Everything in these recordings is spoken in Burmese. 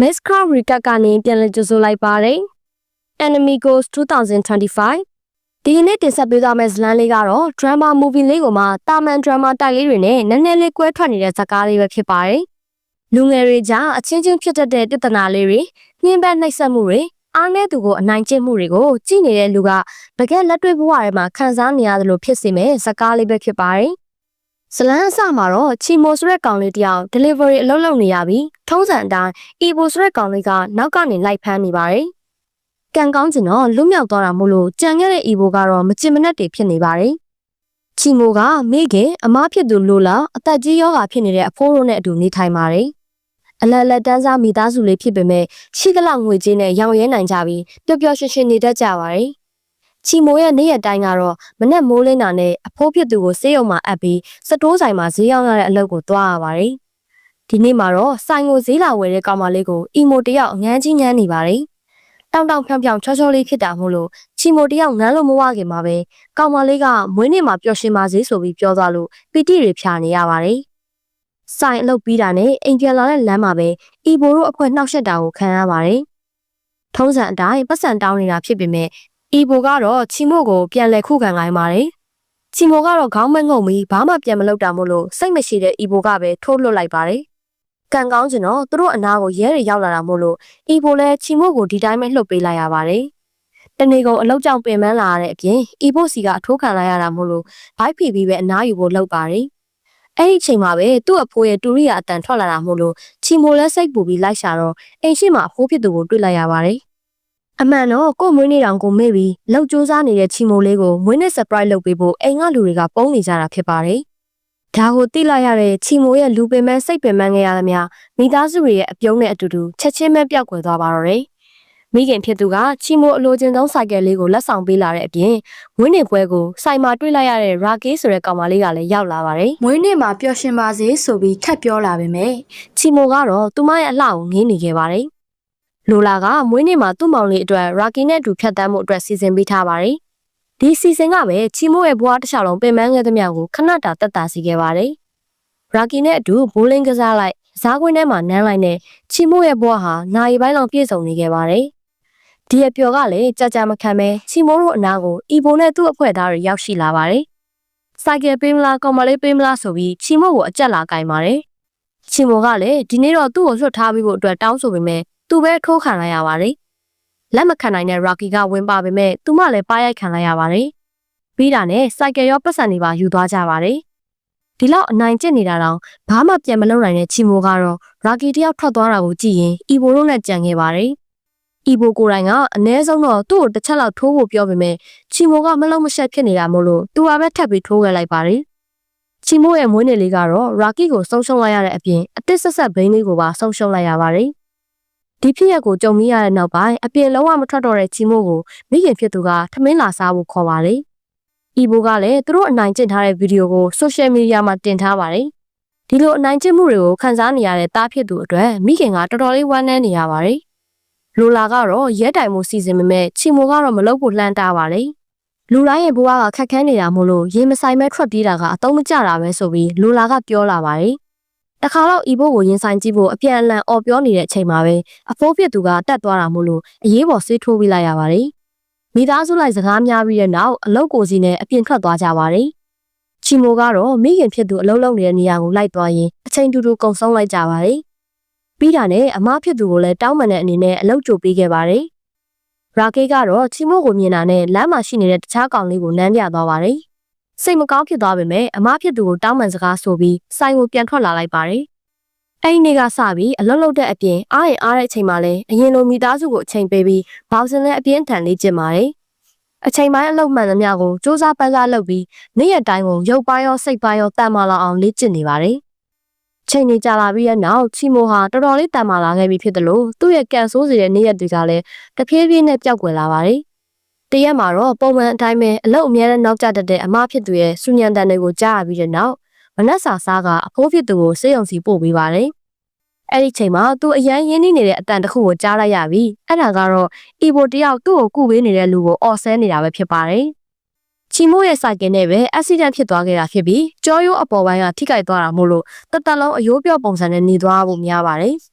Miss Crown Recap ကနေပြန်လည်ကြိုဆိုလိုက်ပါတယ်။ Enemy Goes 2025ဒီနေ့တင်ဆက်ပေးသွားမယ့်ဇာတ်လမ်းလေးကတော့ drama movie လေးကိုမှတာမန် drama တိုက်လေးတွေနဲ့နည်းနည်းလေးကွဲထွက်နေတဲ့ဇာတ်ကားလေးပဲဖြစ်ပါတယ်။လူငယ်တွေကြားအချင်းချင်းဖြစ်တတ်တဲ့ပြဿနာလေးတွေနှင်းပန်းနှိပ်စက်မှုတွေအားနည်းသူကိုအနိုင်ကျင့်မှုတွေကိုကြည့်နေတဲ့လူကတကယ်လက်တွေ့ဘဝထဲမှာခံစားနေရတယ်လို့ဖြစ်စေမဲ့ဇာတ်ကားလေးပဲဖြစ်ပါတယ်။ ဇလန်းအစမှာတော့ချီမိုဆိုတဲ့ကောင်လေးတယောက် delivery အလုပ်လုပ်နေရပြီးထုံးစံအတိုင်း Evo ဆိုတဲ့ကောင်လေးကနောက်ကနေလိုက်ဖမ်းနေပါတယ်။ကံကောင်းကျင်တော့လွတ်မြောက်သွားတာမို့လို့ကြံခဲ့တဲ့ Evo ကတော့မချင်မနှက်တွေဖြစ်နေပါတယ်။ချီမိုကမိခင်အမားဖြစ်သူလိုလာအသက်ကြီးယောဂါဖြစ်နေတဲ့အဖိုးတို့နဲ့အတူနေထိုင်ပါတယ်။အလတ်လက်တန်းစားမိသားစုလေးဖြစ်ပေမဲ့ရှိကလောက်ငွေကြေးနဲ့ရောင်ရဲနိုင်ကြပြီးပျော်ပျော်ရွှင်ရွှင်နေတတ်ကြပါတယ်။ ချီမိုရဲ့နေ့ရက်တိုင်းကတော့မနက်မိုးလင်းတာနဲ့အဖိုးဖြစ်သူကိုဆေးရုံမှာအပ်ပြီးစတိုးဆိုင်မှာဈေးရောက်ရတဲ့အလုပ်ကိုသွားရပါတယ်။ဒီနေ့မှာတော့ဆိုင်ကိုဈေးလာဝယ်တဲ့ကောင်မလေးကိုအီမိုတယောက်ငန်းကြီးငန်းနေပါတယ်။တောင်တောင်ဖြောင်ဖြောင်ချောချောလေးဖြစ်တာမို့လို့ချီမိုတယောက်ငန်းလို့မဝခင်မှာပဲကောင်မလေးကမွေးနေ့မှာပျော်ရွှင်ပါစေဆိုပြီးပြောသွားလို့ပီတိတွေဖြာနေရပါတယ်။ဆိုင်အလုပ်ပြီးတာနဲ့အိမ်ပြန်လာတဲ့လမ်းမှာပဲအီဘိုတို့အဖွဲနှောက်ယှက်တာကိုခံရပါတယ်။ထုံးစံအတိုင်းပတ်စံတောင်းနေတာဖြစ်ပေမဲ့ အီဘိုကတော့ချီမိုကိုပြန်လဲခုခံခိုင်းပါတယ်။ချီမိုကတော့ခေါင်းမငုံပြီးဘာမှပြန်မလုပ်တာမို့လို့စိတ်မရှိတဲ့အီဘိုကပဲထိုးလွတ်လိုက်ပါတယ်။ကံကောင်းကျင်တော့သူတို့အနာကိုရဲတွေရောက်လာတာမို့လို့အီဘိုလည်းချီမိုကိုဒီတိုင်းပဲလှုပ်ပေးလိုက်ရပါတယ်။တနေ့ကုန်အလောက်ကြောင့်ပင်ပန်းလာရတဲ့အပြင်အီဘိုစီကအထိုးခံလိုက်ရတာမို့လို့ဘိုက်ဖီပြီးပဲအနာယူဖို့လှုပ်ပါတယ်။အဲ့ဒီအချိန်မှာပဲသူ့အဖိုးရဲ့တူရီယာအတန်ထွက်လာတာမို့လို့ချီမိုလည်းစိတ်ပူပြီးလိုက်ရှာတော့အိမ်ရှိမှာအဖိုးဖြစ်သူကိုတွေ့လိုက်ရပါတယ်။ အမှန်တော့ကို့မွေးနေ့တောင်ကိုမေ့ပြီးလောက်စူးစမ်းနေတဲ့ချီမိုလေးကိုမွေးနေ့ surprise လုပ်ပေးဖို့အိမ်ကလူတွေကပုံနေကြတာဖြစ်ပါတယ်။ဒါကိုသိလိုက်ရတဲ့ချီမိုရဲ့လူပင်ပန်းစိတ်ပင်ပန်းခဲ့ရသမျှမိသားစုတွေရဲ့အပြုံးနဲ့အတူတူချက်ချင်းပဲပျောက်ကွယ်သွားပါတော့တယ်။မိခင်ဖြစ်သူကချီမိုအလိုချင်ဆုံးစိုက်ကယ်လေးကိုလက်ဆောင်ပေးလာတဲ့အပြင်ဝင်းနေပွဲကိုစိုက်မှာတွေ့လိုက်ရတဲ့ရာကေးဆိုတဲ့ကောင်မလေးကလည်းရောက်လာပါတယ်။မွေးနေ့မှာပျော်ရွှင်ပါစေဆိုပြီးထပ်ပြောလာပေမဲ့ချီမိုကတော့သူမရဲ့အလှကိုငင်းနေခဲ့ပါတယ်။ လိုလာကမွေးနေ့မှာသူ့မောင်လေးအတွက်ရာကီနဲ့အတူဖြတ်တန်းမှုအတွက်စီစဉ်ပေးထားပါတယ်။ဒီစီစဉ်ကပဲချီမိုရဲ့ဘွားတစ်လျှောက်လုံးပင်ပန်းခဲ့သမျှကိုခဏတာတက်တာစီခဲ့ပါတယ်။ရာကီနဲ့အတူဘိုးလင်းကစားလိုက်ဇားကွင်းထဲမှာနန်းလိုက်နဲ့ချီမိုရဲ့ဘွားဟာနိုင်ပိုင်းလောက်ပြည့်စုံနေခဲ့ပါတယ်။ဒီအပျော်ကလည်းကြာကြာမခံပဲချီမိုတို့အနာကိုအီဘိုနဲ့သူ့အဖွဲ့သားတွေရောက်ရှိလာပါတယ်။စိုက်ကယ်ပေးမလားကောင်မလေးပေးမလားဆိုပြီးချီမိုကိုအကြက်လာကင်ပါတယ်။ချီမိုကလည်းဒီနေ့တော့သူ့ကိုလွတ်ထားပြီးဖို့အတွက်တောင်းဆိုပေမဲ့ သူပဲထိုးခံလိုက်ရပါတယ်။လက်မခံနိုင်တဲ့ Rocky ကဝင်ပါပေမဲ့သူမလည်းပါရိုက်ခံလိုက်ရပါတယ်။ပြီးတာနဲ့စိုက်ကယ်ရောပတ်စံတွေပါယူသွားကြပါတယ်။ဒီလောက်အနိုင်ကျင့်နေတာတောင်ဘာမှပြန်မလုပ်နိုင်တဲ့ချီမိုကတော့ Rocky တယောက်ထွက်သွားတာကိုကြည့်ရင်အီဘိုတို့နဲ့ကြံခဲ့ပါတယ်။အီဘိုကိုယ်တိုင်ကအနည်းဆုံးတော့သူ့ကိုတစ်ချက်လောက်ထိုးဖို့ပြောပေမဲ့ချီမိုကမလုံးမရှက်ဖြစ်နေတာမို့လို့သူကပဲထပ်ပြီးထိုးခဲ့လိုက်ပါတယ်။ချီမိုရဲ့မွေးနေ့လေးကတော့ Rocky ကိုဆုံးရှုံးလိုက်ရတဲ့အပြင်အတစ်ဆက်ဆက်ဘိန်းလေးကိုပါဆုံးရှုံးလိုက်ရပါတယ်။ ဒီဖြစ်ရက်ကိုကြုံမိရတဲ့နောက်ပိုင်းအပြင်လုံးဝမထွက်တော့တဲ့ချီမိုကိုမိခင်ဖြစ်သူကထမင်းလာစားဖို့ခေါ်ပါတယ်။အီဘိုကလည်းသူတို့အနိုင်ကျင့်ထားတဲ့ဗီဒီယိုကိုဆိုရှယ်မီဒီယာမှာတင်ထားပါတယ်။ဒီလိုအနိုင်ကျင့်မှုတွေကိုခန်းစားနေရတဲ့တားဖြစ်သူအတွက်မိခင်ကတော်တော်လေးဝမ်းနည်းနေရပါတယ်။လူလာကတော့ရဲတိုင်မှုစီစဉ်ပေမဲ့ချီမိုကတော့မလုပ်ဖို့လှမ်းတားပါတယ်။လူတိုင်းရဲ့ဘဝကခက်ခဲနေတာမို့လို့ရေမဆိုင်မဲ့ထွက်ပြေးတာကအတုံးမကျတာပဲဆိုပြီးလူလာကပြောလာပါတယ်။ တခါတော့အီဘိုကိုရင်ဆိုင်ကြည့်ဖို့အပြန်အလှန်អော်ပြောနေတဲ့အချိန်မှာပဲအဖိုးဖြစ်သူကတက်သွားတာမို့လို့အရေးပေါ်ဆေးထိုးပြီးလိုက်ရပါတယ်။မိသားစုလိုက်စကားများပြီးတဲ့နောက်အလုတ်ကိုစီနဲ့အပြင်ထွက်သွားကြပါတယ်။ချီမိုကတော့မိခင်ဖြစ်သူအလုံးလုံးနေတဲ့နေရာကိုလိုက်သွားရင်အချိန်တူတူကုံဆုံးလိုက်ကြပါတယ်။ပြီးတာနဲ့အမဖြစ်သူကိုလည်းတောင်းပန်တဲ့အနေနဲ့အလုတ်ကြိုပေးခဲ့ပါတယ်။ရာကေကတော့ချီမိုကိုမြင်တာနဲ့လမ်းမှာရှိနေတဲ့တခြားကောင်လေးကိုနမ်းပြသွားပါတယ်။ စိတ်မကောင်းဖြစ်သွားပေမဲ့အမဖြစ်သူကိုတောင်းပန်စကားဆိုပြီးဆိုင်ကိုပြန်ထွက်လာလိုက်ပါတယ်။အဲ့ဒီနေ့ကစပြီးအလုတ်လုတ်တဲ့အပြင်အားရင်အားတဲ့အချိန်မှာလည်းအရင်လိုမိသားစုကိုအချိန်ပေးပြီးဘောက်စင်နဲ့အပြင်းထန်လေးကျင့်ပါတယ်။အချိန်ပိုင်းအလုတ်မှန်သမျှကိုစူးစမ်းပန်းစားလုပ်ပြီးနေ့ရက်တိုင်းကိုရုပ်ပိုင်းရောစိတ်ပိုင်းရောတန်မာလာအောင်လေ့ကျင့်နေပါတယ်။ချိန်နေကြလာပြီးတဲ့နောက်ချီမိုဟာတော်တော်လေးတန်မာလာခဲ့ပြီဖြစ်တယ်လို့သူ့ရဲ့ကန်ဆိုးစီတဲ့နေ့ရက်တွေကလည်းတဖြည်းဖြည်းနဲ့ပျောက်ကွယ်လာပါတယ်။ တရက်မှာတော့ပုံမှန်အတိုင်းပဲအလုတ်အများနဲ့နောက်ကျတတ်တဲ့အမဖြစ်သူရဲ့စူညံတန်တွေကိုကြားရပြီးတဲ့နောက်မနက်စာစားကအဖိုးဖြစ်သူကိုစေးရုံစီပို့ပေးပါတယ်။အဲ့ဒီချိန်မှာသူအရန်ရင်းနှီးနေတဲ့အတန်တစ်ခုကိုကြားလိုက်ရပြီ။အဲ့ဒါကတော့အီဘိုတယောက်သူ့ကိုကုပေးနေတဲ့လူကိုအော်ဆဲနေတာပဲဖြစ်ပါတယ်။ချီမိုရဲ့စိုက်ကင်နဲ့ပဲအက်ဆီဒန့်ဖြစ်သွားခဲ့တာဖြစ်ပြီးကြောရိုးအပေါ်ပိုင်းကထိခိုက်သွားတာမို့လို့တသက်လုံးအယိုးပြော့ပုံစံနဲ့နေသွားဖို့များပါတယ်။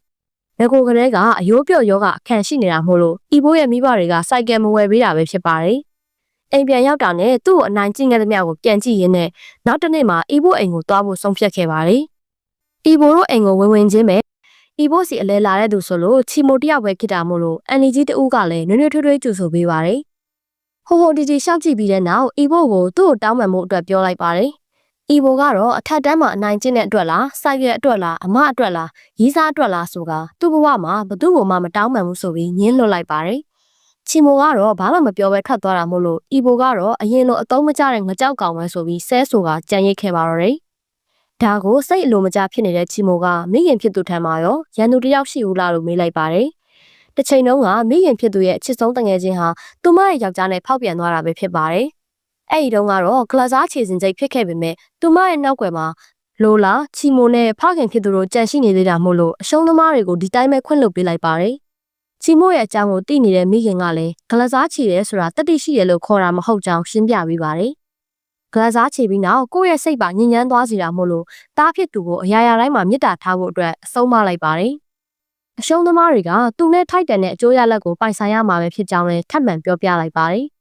ငကိုကလေးကအယိုးပြော့ယောဂအခန့်ရှိနေတာမို့လို့ဤဘိုးရဲ့မိဘတွေကစိုက်ကယ်မဝယ်ပေးတာပဲဖြစ်ပါတယ်။အိမ်ပြန်ရောက်တာနဲ့သူ့ကိုအနိုင်ကျင့်ခဲ့တဲ့မြောက်ကိုပြန်ကြည့်ရင်းနဲ့နောက်တစ်နေ့မှာဤဘိုးအိမ်ကိုသွားဖို့ဆုံးဖြတ်ခဲ့ပါတယ်။ဤဘိုးတို့အိမ်ကိုဝင်ဝင်ချင်းပဲဤဘိုးစီအလဲလာတဲ့သူဆိုလို့ချီမိုတယောက်ပဲဖြစ်တာမို့လို့အန်လီကြီးတဦးကလည်းနွေ့နွေ့ထွေးထွေးကြိုဆိုပေးပါတယ်။ဟိုဟိုတီတီရှောက်ကြည့်ပြီးတဲ့နောက်ဤဘိုးကိုသူ့ကိုတောင်းပန်မှုအတွက်ပြောလိုက်ပါတယ်။ ဤဘိုးကတော့အထက်တန်းမှာအနိုင်ကျင့်တဲ့အတွက်လားစိုက်ရဲ့အတွက်လားအမအတွက်လားရီးစားအတွက်လားဆိုကသူ့ဘဝမှာဘသူ့ကိုမှမတောင်းပန်ဘူးဆိုပြီးညင်းလွတ်လိုက်ပါတယ်။ချီမိုကတော့ဘာမှမပြောဘဲထွက်သွားတာမို့လို့ဤဘိုကတော့အရင်လိုအတုံးမကျတဲ့ငကြောက်ကောင်ပဲဆိုပြီးဆဲဆိုကကြံရိတ်ခဲ့ပါတော့တယ်။ဒါကိုစိတ်အလိုမကျဖြစ်နေတဲ့ချီမိုကမိခင်ဖြစ်သူထံမှာရောရန်သူတယောက်ရှိဦးလားလို့မေးလိုက်ပါတယ်။တစ်ချိန်လုံးကမိခင်ဖြစ်သူရဲ့အချစ်ဆုံးတငယ်ချင်းဟာသူမရဲ့ယောက်ျားနဲ့ဖောက်ပြန်သွားတာပဲဖြစ်ပါတယ်။ အဲ့ဒီတုန်းကတော့ကလစားခြေစင်စိတ်ဖြစ်ခဲ့ပေမဲ့သူမရဲ့နောက်ွယ်မှာလိုလာချီမိုနဲ့ဖခင်ဖြစ်သူတို့ကြံရှိနေသေးတာမို့လို့အရှုံးသမားတွေကိုဒီတိုင်းပဲခွင့်လွှတ်ပေးလိုက်ပါတယ်။ချီမိုရဲ့အကြောင်းကိုသိနေတဲ့မိခင်ကလည်းကလစားချီရဲဆိုတာတတိရှိရလို့ခေါ်တာမဟုတ်ကြောင်းရှင်းပြပေးပါတယ်။ကလစားချီပြီးနောက်ကိုယ့်ရဲ့စိတ်ပါညဉ့်ညမ်းသွားစီတာမို့လို့တားဖြစ်သူကိုအရာရာတိုင်းမှာမေတ္တာထားဖို့အတွက်အဆုံးမလိုက်ပါတယ်။အရှုံးသမားတွေကသူနဲ့ထိုက်တန်တဲ့အကျိုးရလဒ်ကိုပိုင်ဆိုင်ရမှာပဲဖြစ်ကြောင်းလည်းထပ်မံပြောပြလိုက်ပါတယ်။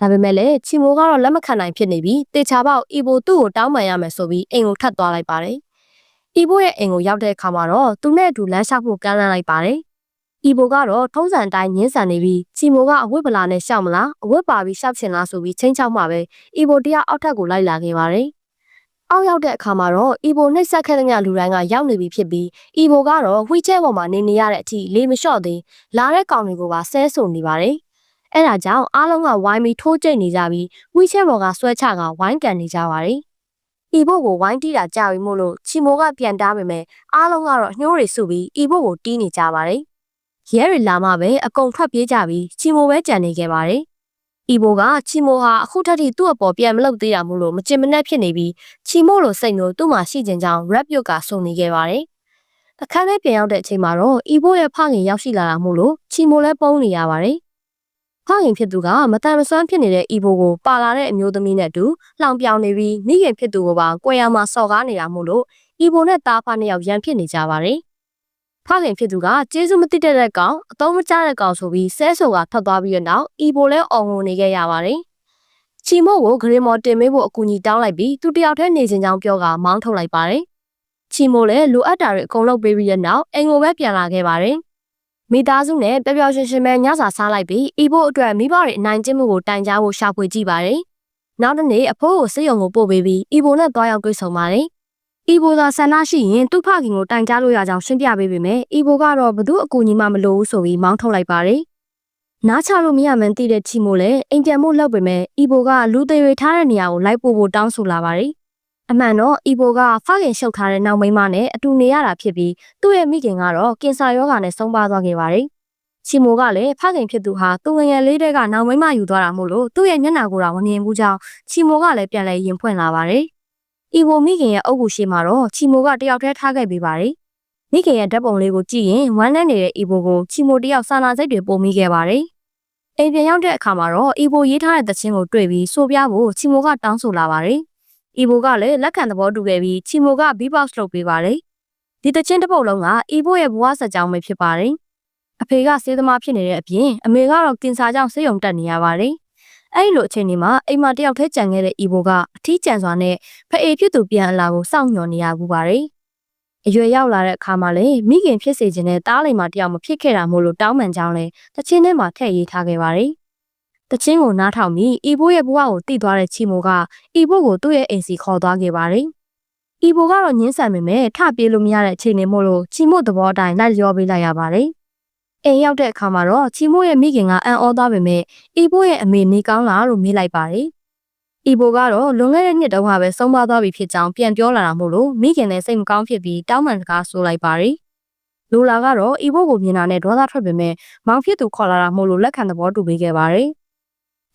ဒါပေမဲ့လည်းချီမိုကတော့လက်မခံနိုင်ဖြစ်နေပြီးတေချာပေါက်အီဘိုသူ့ကိုတောင်းပန်ရမယ်ဆိုပြီးအိမ်ကိုထပ်သွားလိုက်ပါတယ်။အီဘိုရဲ့အိမ်ကိုရောက်တဲ့အခါမှာတော့သူနဲ့အတူလမ်းလျှောက်ဖို့ကမ်းလှမ်းလိုက်ပါတယ်။အီဘိုကတော့ထုံးစံအတိုင်းညှင်းဆန်နေပြီးချီမိုကအဝတ်ပလာနဲ့ရှောက်မလားအဝတ်ပါပြီးရှောက်ချင်လားဆိုပြီးချင်းချောက်မှပဲအီဘိုတရားအောက်ထပ်ကိုလိုက်လာခဲ့ပါတယ်။အောက်ရောက်တဲ့အခါမှာတော့အီဘိုနှိပ်စက်ခဲ့တဲ့ညလူတိုင်းကရောက်နေပြီဖြစ်ပြီးအီဘိုကတော့ဝှီချဲပေါ်မှာနေနေရတဲ့အထိလေမလျှော့သေးလာတဲ့ကောင်တွေကိုပါဆဲဆိုနေပါတယ်။ အဲဒါကြောင့်အားလုံးကဝိုင်းပြီးထိုးကျိတ်နေကြပြီးဝှီချဲပေါ်ကဆွဲချကဝိုင်းကန်နေကြပါတယ်။အီဘိုကိုဝိုင်းတီးတာကြာပြီမို့လို့ချီမိုကပြန်တားပေမဲ့အားလုံးကတော့ညှိုးတွေစုပြီးအီဘိုကိုတီးနေကြပါတယ်။ရဲတွေလာမှပဲအကုန်ထွက်ပြေးကြပြီးချီမိုပဲကြံနေခဲ့ပါတယ်။အီဘိုကချီမိုဟာအခုထက်ထိသူ့အပေါ်ပြန်မလုပ်သေးတာမို့လို့မချင်မနှက်ဖြစ်နေပြီးချီမိုလိုစိတ်မျိုးသူ့မှာရှိခြင်းကြောင့် rap ပြုတ်ကစုံနေခဲ့ပါတယ်။အခန်းထဲပြန်ရောက်တဲ့အချိန်မှာတော့အီဘိုရဲ့ဖခင်ရောက်ရှိလာတာမို့လို့ချီမိုလည်းပုံနေရပါတယ်။ ဖခင်ဖြစ်သူကမတန်မဆွမ်းဖြစ်နေတဲ့အီဘိုကိုပါလာတဲ့အမျိုးသမီးနဲ့အတူလှောင်ပြောင်နေပြီးမိခင်ဖြစ်သူကိုပါကွယ်ရမှာစော်ကားနေတာမို့လို့အီဘိုနဲ့တားဖာနှစ်ယောက်ရန်ဖြစ်နေကြပါတယ်။ဖခင်ဖြစ်သူကကျေးဇူးမတိတဲ့တဲ့ကောင်အတော့မကျတဲ့ကောင်ဆိုပြီးဆဲဆိုကထွက်သွားပြီးတဲ့နောက်အီဘိုလည်းအော်ငိုနေခဲ့ရပါတယ်။ချီမို့ကိုဂရေမော်တင်မေးဖို့အကူအညီတောင်းလိုက်ပြီးသူတယောက်တည်းနေခြင်းကြောင်းပြောကမောင်းထုတ်လိုက်ပါတယ်။ချီမိုလည်းလိုအပ်တာတွေအကုန်လုပ်ပေးပြီးတဲ့နောက်အိမ်ကိုပဲပြန်လာခဲ့ပါတယ်။ မိသားစုနဲ့ပျော်ပျော်ရွှင်ရွှင်ပဲညစာစားလိုက်ပြီးအီဘိုအတွက်မိဘတွေအနိုင်ကျင့်မှုကိုတိုင်ကြားဖို့ရှာဖွေကြည့်ပါတယ်။နောက်တစ်နေ့အဖိုးကိုစစ်ရုံကိုပို့ပေးပြီးအီဘိုနဲ့တွားရောက်တွေ့ဆုံပါတယ်။အီဘိုသာဆန္ဒရှိရင်သူ့ဖခင်ကိုတိုင်ကြားလို့ရကြောင်းရှင်းပြပေးပေမဲ့အီဘိုကတော့ဘသူအကူအညီမှမလိုဘူးဆိုပြီးမောင်းထုတ်လိုက်ပါတယ်။နားချလို့မရမှန်းသိတဲ့ချီမိုလည်းအိမ်ပြန်မှုလုပ်ပေမဲ့အီဘိုကလူသေးတွေထားတဲ့နေရာကိုလိုက်ပို့ဖို့တောင်းဆိုလာပါတယ်။ အမှန်တော့အီဘိုကဖခင်ရှုပ်ထားတဲ့နောက်မိန်းမနဲ့အတူနေရတာဖြစ်ပြီးသူ့ရဲ့မိခင်ကတော့ကင်ဆာရောဂါနဲ့ဆုံးပါသွားခဲ့ပါတယ်။ချီမိုကလည်းဖခင်ဖြစ်သူဟာသူငယ်ငယ်လေးတည်းကနောက်မိန်းမယူသွားတာမို့လို့သူ့ရဲ့မျက်နှာကိုယ်တော်မမြင်ဘူးကြောင်းချီမိုကလည်းပြန်လဲရင်ဖွင့်လာပါတယ်။အီဘိုမိခင်ရဲ့အုပ်ကူရှိမှာတော့ချီမိုကတယောက်တည်းထားခဲ့ပေးပါတယ်။မိခင်ရဲ့ဓာတ်ပုံလေးကိုကြည့်ရင်ဝမ်းနဲ့နေတဲ့အီဘိုကိုချီမိုတယောက်စာနာစိတ်တွေပုံမိခဲ့ပါတယ်။အိမ်ပြန်ရောက်တဲ့အခါမှာတော့အီဘိုရေးထားတဲ့သချင်းကိုတွေ့ပြီးဆိုပြဖို့ချီမိုကတောင်းဆိုလာပါတယ်။ အီဘိုကလည်းလက်ခံသဘောတူခဲ့ပြီးချီမိုက beatbox လုပ်ပေးပါတယ်။ဒီသချင်းတစ်ပုတ်လုံးကအီဘိုရဲ့ဘဝဆက်ကြောင်းပဲဖြစ်ပါတယ်။အဖေကစေးသမားဖြစ်နေတဲ့အပြင်အမေကတော့ကင်ဆာကြောင့်ဆေးရုံတက်နေရပါတယ်။အဲဒီလိုအချိန်ဒီမှာအိမ်မှာတယောက်တည်းကြံခဲ့တဲ့အီဘိုကအထီးကျန်စွာနဲ့ဖအေဖြစ်သူပြန်အလာကိုစောင့်မျှော်နေရဘူးပါတယ်။အရွယ်ရောက်လာတဲ့အခါမှာလည်းမိခင်ဖြစ်စေခြင်းနဲ့တားလိမ်မှာတယောက်မဖြစ်ခဲ့တာမို့လို့တောင်းပန်ကြောင်းလဲတချင်းထဲမှာထည့်ရေးထားခဲ့ပါတယ်။ တချင်းကိုနားထောင်ပြီးအီဘိုရဲ့ဘဝကိုတည်သွားတဲ့ချီမိုကအီဘိုကိုသူ့ရဲ့အိမ်စီခေါ်သွားခဲ့ပါတယ်။အီဘိုကတော့ညှင်းဆန်ပေမဲ့ထပြေးလို့မရတဲ့အခြေအနေမို့လို့ချီမိုသဘောအတိုင်းလိုက်လျောပေးလိုက်ရပါတယ်။အိမ်ရောက်တဲ့အခါမှာတော့ချီမိုရဲ့မိခင်ကအံ့ဩသွားပေမဲ့အီဘိုရဲ့အမေနေကောင်းလားလို့မေးလိုက်ပါတယ်။အီဘိုကတော့လွန်ခဲ့တဲ့နှစ်တုန်းကပဲဆုံးပါသွားပြီဖြစ်ကြောင်းပြန်ပြောလာတာမို့လို့မိခင်နဲ့စိတ်မကောင်းဖြစ်ပြီးတောင်းပန်စကားဆိုလိုက်ပါတယ်။လိုလာကတော့အီဘိုကိုမြင်တာနဲ့ဒေါသထွက်ပေမဲ့မောင်ဖြစ်သူခေါ်လာတာမို့လို့လက်ခံသဘောတူပေးခဲ့ပါတယ်။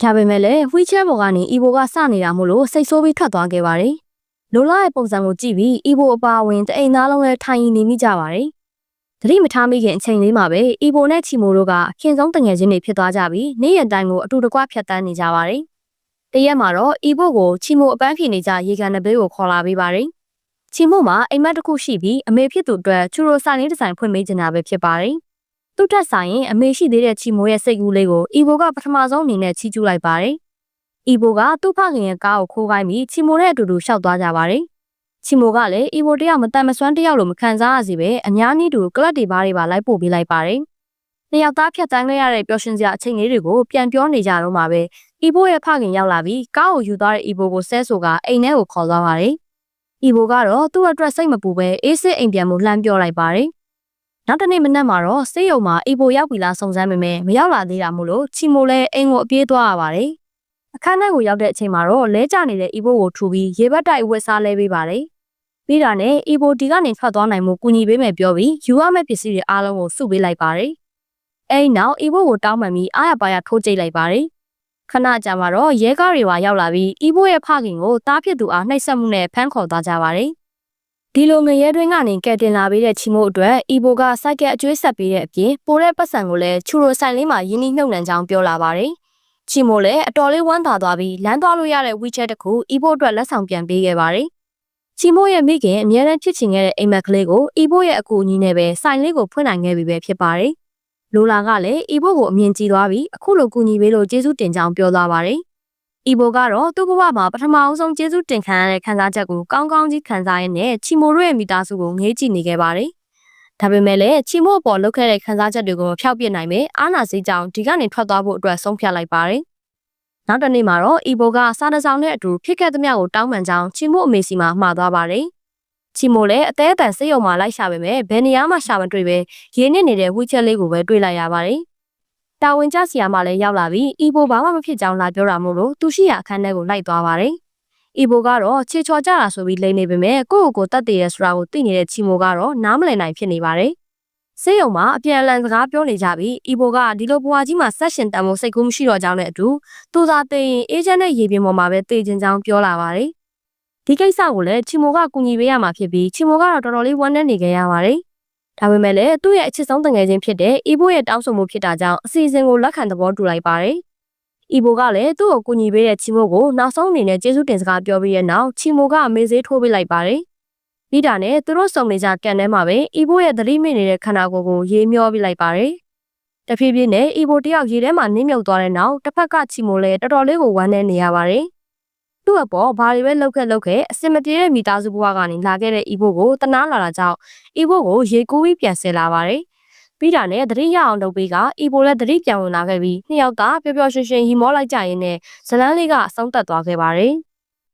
ဒါပေမဲ့လည်းဝှီချဲပေါ်ကနေအီဘိုကစနေတာမို့လို့စိတ်ဆိုးပြီးထွက်သွားခဲ့ပါတယ်။လိုလာရဲ့ပုံစံကိုကြည့်ပြီးအီဘိုအပါအဝင်တအိမ်သားလုံးလည်းထိုင်ရင်နေမိကြပါတယ်။သတိမထားမိခင်အချိန်လေးမှာပဲအီဘိုနဲ့ချီမိုတို့ကခင်ဆုံးတငယ်ချင်းတွေဖြစ်သွားကြပြီးနေ့ရက်တိုင်းကိုအတူတကွဖြတ်တန်းနေကြပါတယ်။တရက်မှာတော့အီဘိုကိုချီမိုအပန်းဖြေနေကြရေကန်တဲ့ဘေးကိုခေါ်လာပေးပါတယ်။ချီမို့မှာအိမ်မက်တစ်ခုရှိပြီးအမေဖြစ်သူအတွက်ချူရိုဆိုင်လေးဒီဇိုင်ဖွင့်ပေးချင်တာပဲဖြစ်ပါတယ်။ သူ့တက်ဆိုင်ရင်အမေရှိသေးတဲ့ချီမိုရဲ့စိတ်ကူးလေးကိုအီဘိုကပထမဆုံးအနေနဲ့ချီးကျူးလိုက်ပါတယ်။အီဘိုကသူ့ဖခင်ရဲ့ကားကိုခိုးခိုင်းပြီးချီမိုနဲ့အတူတူရှောက်သွားကြပါတယ်။ချီမိုကလည်းအီဘိုတယောက်မတန်မစွမ်းတယောက်လိုမခံစားရစီပဲအများနည်းတူကလပ်တွေဘားတွေပါလိုက်ပို့ပေးလိုက်ပါတယ်။နှစ်ယောက်သားဖြတ်တန်းခဲ့ရတဲ့ပျော်ရွှင်စရာအချိန်လေးတွေကိုပြန်ပြောနေကြတော့မှပဲအီဘိုရဲ့ဖခင်ရောက်လာပြီးကားကိုယူသွားတဲ့အီဘိုကိုဆဲဆိုကအိမ်ထဲကိုခေါ်သွားပါတယ်။အီဘိုကတော့သူ့အတွက်စိတ်မပူပဲအေးစစ်အိမ်ပြန်မှုလှမ်းပြောလိုက်ပါတယ်။ နောက်တနေ့မနက်မှာတော့စေးရုံမှာအီဘိုရောက်ပြီလားစုံစမ်းပေမဲ့မရောက်လာသေးတာမို့လို့ချီမိုလည်းအိမ်ကိုအပြေးသွားရပါတယ်။အခန်းထဲကိုရောက်တဲ့အချိန်မှာတော့လဲကျနေတဲ့အီဘိုကိုထူပြီးရေဘက်တိုက်ဝက်စားလဲပေးပါတယ်။ပြီးတာနဲ့အီဘိုဒီကနေထွက်သွားနိုင်မှုကူညီပေးမယ်ပြောပြီးယူရမယ့်ပစ္စည်းတွေအားလုံးကိုစုပေးလိုက်ပါတယ်။အဲဒီနောက်အီဘိုကိုတောင်းပန်ပြီးအားရပါရထိုးကြိတ်လိုက်ပါတယ်။ခဏကြာမှာတော့ရဲကားတွေပါရောက်လာပြီးအီဘိုရဲ့ဖခင်ကိုတားဖြစ်သူအားနှိပ်စက်မှုနဲ့ဖမ်းခေါ်သွားကြပါတယ်။ ဒီလိုငရဲတွင်းကနေကဲတင်လာပေးတဲ့ချီမိုအတွက်အီဘိုကစိုက်ကက်အကျွေးဆက်ပေးတဲ့အပြင်ပိုတဲ့ပတ်စံကိုလည်းချူရိုဆိုင်လေးမှာရင်းနှီးမြှုပ်နှံကြောင်းပြောလာပါတယ်။ချီမိုလည်းအတော်လေးဝမ်းသာသွားပြီးလမ်းသွားလို့ရတဲ့ WeChat တစ်ခုအီဘိုအတွက်လက်ဆောင်ပြန်ပေးခဲ့ပါတယ်။ချီမိုရဲ့မိခင်အများအားဖြစ်ချင်ခဲ့တဲ့အိမ်မက်ကလေးကိုအီဘိုရဲ့အကူအညီနဲ့ပဲဆိုင်လေးကိုဖွင့်နိုင်ခဲ့ပြီပဲဖြစ်ပါတယ်။လိုလာကလည်းအီဘိုကိုအမြင်ကြည့်သွားပြီးအခုလိုကူညီပေးလို့ကျေးဇူးတင်ကြောင်းပြောသွားပါတယ်။ အီဘိုကတော့သူ့ဘဝမှာပထမအဆုံးကျေးဇူးတင်ခံရတဲ့ခံစားချက်ကိုကောင်းကောင်းကြီးခံစားရင်းနဲ့ချီမိုတို့ရဲ့မိသားစုကိုငေးကြည့်နေခဲ့ပါတယ်။ဒါပေမဲ့လည်းချီမိုအပေါ်လုပ်ခဲ့တဲ့ခံစားချက်တွေကိုမဖျောက်ပြစ်နိုင်ပဲအာနာစိတ်ကြောင့်ဒီကနေထွက်သွားဖို့အတွက်ဆုံးဖြတ်လိုက်ပါတယ်။နောက်တစ်နေ့မှာတော့အီဘိုကစားတစောင်းနဲ့အတူဖြစ်ခဲ့သမျှကိုတောင်းပန်ကြောင်းချီမိုအမေစီမှာမှာသွားပါတယ်။ချီမိုလည်းအသေးအတန်စိတ်ယုံမှလိုက်ရှာပေမဲ့ဘယ်နေရာမှရှာမတွေ့ပဲရင်းနစ်နေတဲ့ဝီချက်လေးကိုပဲတွေ့လိုက်ရပါတယ်။ တာဝန်ကျဆီယာမှလည်းရောက်လာပြီးအီဘိုဘာမှမဖြစ်ကြောင်းလာပြောတာမို့လို့သူရှိရာအခန်းထဲကိုလိုက်သွားပါတယ်။အီဘိုကတော့ခြေချော်ကြတာဆိုပြီးလိမ့်နေပေမဲ့ကိုယ့်ကိုယ်ကိုတတ်တည်ရဆိုတာကိုသိနေတဲ့ချီမိုကတော့နားမလည်နိုင်ဖြစ်နေပါတယ်။စေးရုံမှာအပြန်အလှန်စကားပြောနေကြပြီးအီဘိုကဒီလိုဘွားကြီးမှာဆက်ရှင်တန်ဖို့စိတ်ကူးမရှိတော့ကြောင်းနဲ့အတူသူသာသိရင်အေဂျင့်နဲ့ရေပြင်ပေါ်မှာပဲတည်ခြင်းကြောင်းပြောလာပါတယ်။ဒီကိစ္စကိုလည်းချီမိုကကူညီပေးရမှာဖြစ်ပြီးချီမိုကတော့တော်တော်လေးဝမ်းနည်းနေကြရပါတယ်။ ဒါပေမဲ့လည်းသူ့ရဲ့အချစ်ဆုံးတငယ်ချင်းဖြစ်တဲ့အီဘိုရဲ့တောင်းဆိုမှုဖြစ်တာကြောင့်အစီအစဉ်ကိုလက်ခံသဘောတူလိုက်ပါတယ်။အီဘိုကလည်းသူ့ကိုကူညီပေးတဲ့ချီမိုကိုနောက်ဆုံးအနေနဲ့ကျေးဇူးတင်စကားပြောပြီးတဲ့နောက်ချီမိုကမေးစေးထိုးပေးလိုက်ပါတယ်။ပြီးတာနဲ့သူတို့စုံနေကြကန်ထဲမှာပဲအီဘိုရဲ့သတိမိနေတဲ့ခန္ဓာကိုယ်ကိုရေးမျောပေးလိုက်ပါတယ်။တဖြည်းဖြည်းနဲ့အီဘိုတယောက်ရေထဲမှာနင်းမြုပ်သွားတဲ့နောက်တစ်ဖက်ကချီမိုလည်းတော်တော်လေးကိုဝမ်းနည်းနေရပါတယ်။ သူ့အပေါ်ဘာတွေပဲလှုပ်ခက်လှုပ်ခဲအစင်မပြေတဲ့မိသားစုဘဝကနေလာခဲ့တဲ့အီဘိုကိုတနာလာတာကြောင့်အီဘိုကိုရေကူးပြီးပြန်ဆယ်လာပါတယ်။ပြီးတာနဲ့သတိရအောင်လုပ်ပေးကအီဘိုလည်းသတိပြန်ဝင်လာခဲ့ပြီးနှစ်ယောက်သားပျော်ပျော်ရွှင်ရွှင်ဟီမောလိုက်ကြရင်းနဲ့ဇလန်းလေးကအဆုံးသက်သွားခဲ့ပါတယ်။